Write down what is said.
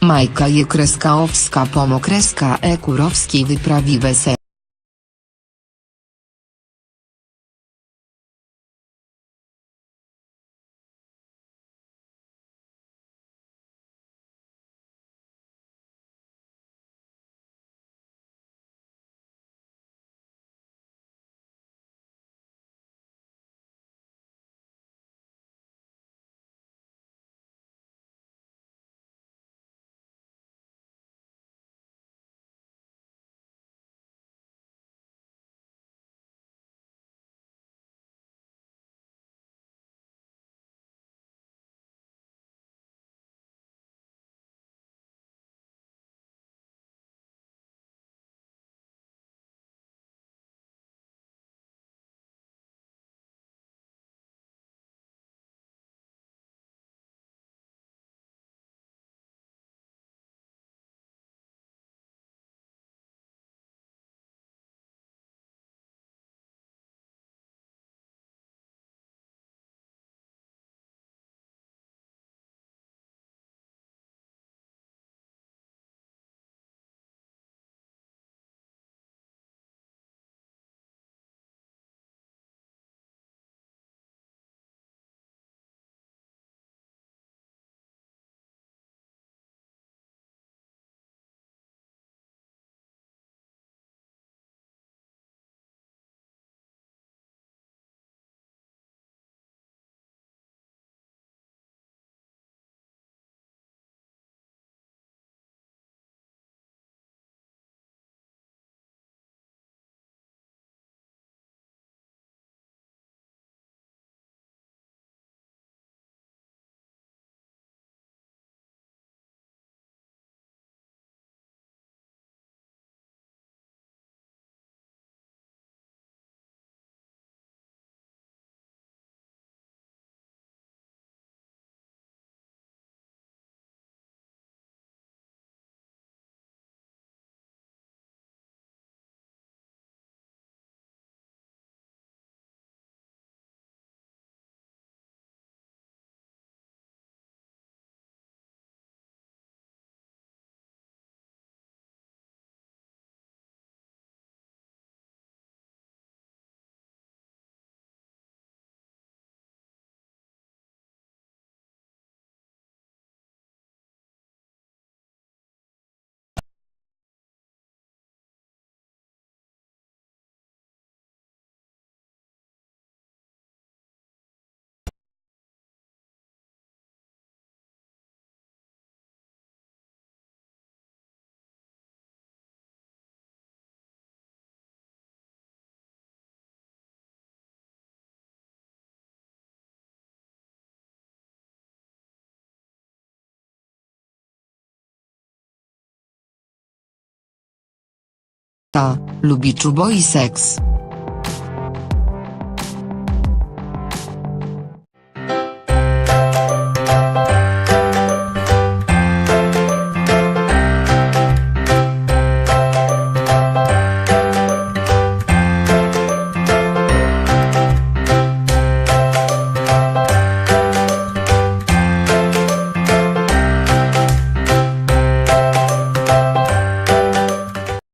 Majka je kreska owska pomokreska e kurowskiej wyprawi wesel. Ta, lubi czubo i seks.